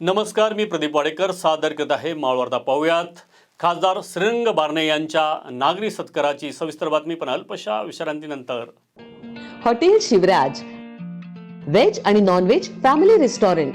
नमस्कार मी प्रदीप वाडेकर. सादर करत आहे माळवार्ता पाहूयात. खासदार श्रीरंग बारणे यांच्या नागरी सत्काराची सविस्तर बातमी पण अल्पशा विश्रांतीनंतर. हॉटेल शिवराज. व्हेज आणि non veg family restaurant.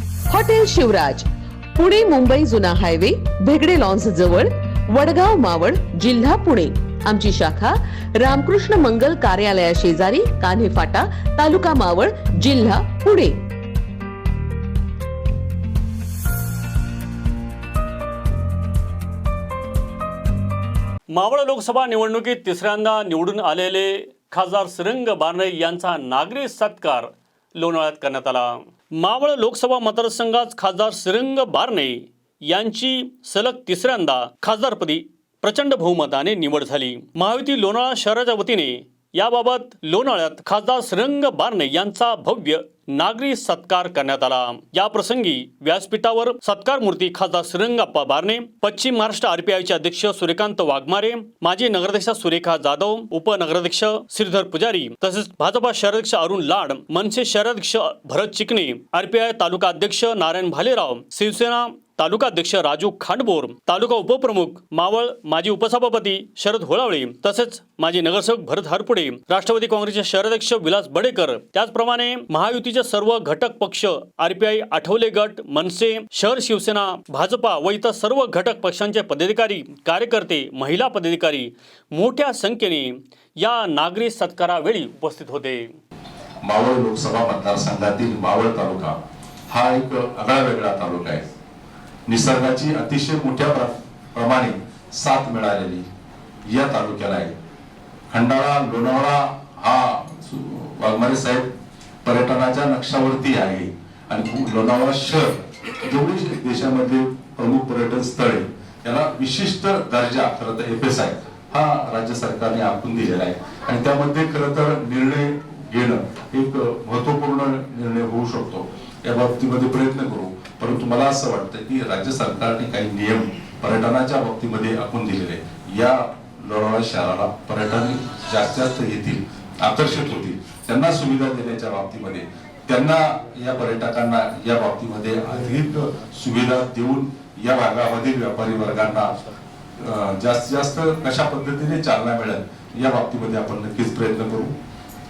Hotel Shivraj Pune Mumbai जुना हायवे भेगडे लॉन्स जवळ वडगाव मावळ जिल्हा पुणे. आमची शाखा रामकृष्ण मंगल कार्यालया शेजारी कान्हे फाटा तालुका मावळ जिल्हा पुणे. मावळ लोकसभा निवडणुकीत तिसऱ्यांदा निवडून आलेले खासदार सुरंग बारणे यांचा नागरी सत्कार लोणावळ्यात करण्यात आला. मावळ लोकसभा मतदारसंघात खासदार श्रीरंग बारणे यांची सलग तिसऱ्यांदा खासदारपदी प्रचंड बहुमताने निवड झाली. महायुती लोणाळा शहराच्या वतीने याबाबत लोणाळ्यात खासदार श्रीरंग बारणे यांचा भव्य नागरी सत्कार करण्यात आला. या प्रसंगी व्यासपीठावर सत्कार मूर्ती खासदार श्रीरंगाप्पा बारणे पश्चिम महाराष्ट्र आरपीआयचे अध्यक्ष सूर्यकांत वाघमारे माजी नगराध्यक्ष सुरेखा जाधव उपनगराध्यक्ष श्रीधर पुजारी तसेच भाजपा शहराध्यक्ष अरुण लाड मनसे शहराध्यक्ष भरत चिकणे आरपीआय तालुका अध्यक्ष नारायण भालेराव शिवसेना तालुकाध्यक्ष राजू खांडबोर तालुका उपप्रमुख मावळ माजी उपसभापती शरद होळावळे तसेच माजी नगरसेवक भरत हरपुडे राष्ट्रवादी काँग्रेसचे शहराध्यक्ष विलास बडेकर त्याचप्रमाणे महायुतीचे सर्व घटक पक्ष आरपीआय आठवले गट मनसे शहर शिवसेना भाजपा व इतर सर्व घटक पक्षांचे पदाधिकारी कार्यकर्ते महिला पदाधिकारी मोठ्या संख्येने या नागरी सत्कारावेळी उपस्थित होते. मावळ लोकसभा मतदारसंघातील मावळ तालुका हा एक आगळा वेगळा तालुका आहे. निसर्गाची अतिशय मोठ्या प्र- प्रमाणे साथ मिळालेली या तालुक्याला आहे. खंडाळा लोणावळा हा वाघमारे साहेब पर्यटनाच्या नक्षावरती आहे. आणि लोणावळा शहर जेवढी देशामध्ये प्रमुख पर्यटन स्थळे याला विशिष्ट दर्जा खरं तर एफ एस आय हा राज्य सरकारने आखून दिलेला आहे. आणि त्यामध्ये खरं तर निर्णय घेणं एक महत्त्वपूर्ण निर्णय होऊ शकतो. या बाबतीमध्ये प्रयत्न करू. परंतु मला असं वाटतं की राज्य सरकारने काही नियम पर्यटनाच्या बाबतीमध्ये आखून दिलेले आहे. या लोणावळा शहराला पर्यटन जास्त जास्त येतील आकर्षित होतील. त्यांना सुविधा देण्याच्या बाबतीमध्ये त्यांना या पर्यटकांना या बाबतीमध्ये अधिक सुविधा देऊन या भागामधील व्यापारी वर्गांना जास्तीत जास्त कशा पद्धतीने चालना मिळेल या बाबतीमध्ये आपण नक्कीच प्रयत्न करू.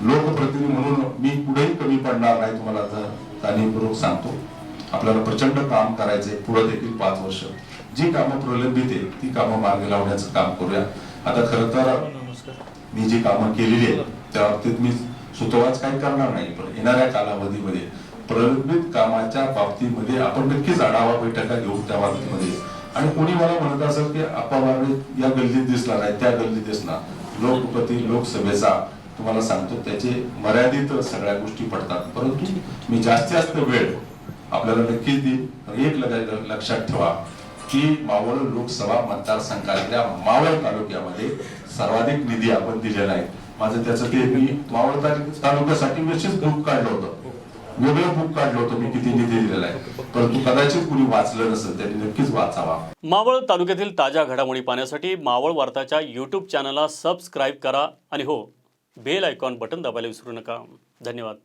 लोकप्रतिनिधी म्हणून मी कुठेही कमी पडणार नाही तुम्हाला जर जाणीवपूर्वक सांगतो. आपल्याला प्रचंड काम करायचंय पुढे देखील पाच वर्ष. जी कामं प्रलंबित आहे ती कामं मार्गी लावण्याचं काम करूया. आता खरं तर मी जी कामं केलेली आहेत त्या बाबतीत मी सुतोवाच काही करणार नाही पण येणाऱ्या कालावधीमध्ये प्रलंबित कामाच्या बाबतीमध्ये आपण नक्कीच आढावा बैठका घेऊ त्या बाबतीमध्ये आणि कोणी मला म्हणत असेल की आप्पा बारणे या गल्लीत दिसला नाही त्या गल्लीत दिसणार लोकपती लोकसभेचा तुम्हाला सांगतो त्याचे मर्यादित सगळ्या गोष्टी पडतात. परंतु मी जास्तीत जास्त वेळ आपल्याला नक्कीच देईन एक लक्षात ठेवा की मावळ लोकसभा मतदारसंघातल्या मावळ तालुक्यामध्ये सर्वाधिक निधी आपण दिलेला आहे. माझं त्याचं ते मी मावळ तालुक्यासाठी विशेष बुक काढलं होतं. वेगळं बुक काढलं होतं मी किती निधी दिलेला आहे. परंतु कदाचित कुणी वाचलं नसेल त्यांनी नक्कीच वाचावा. मावळ तालुक्यातील ताज्या घडामोडी पाहण्यासाठी मावळ वार्ताच्या युट्यूब चॅनलला सबस्क्राईब करा. आणि हो बेल आयकॉन बटन दाबायला विसरू नका. धन्यवाद.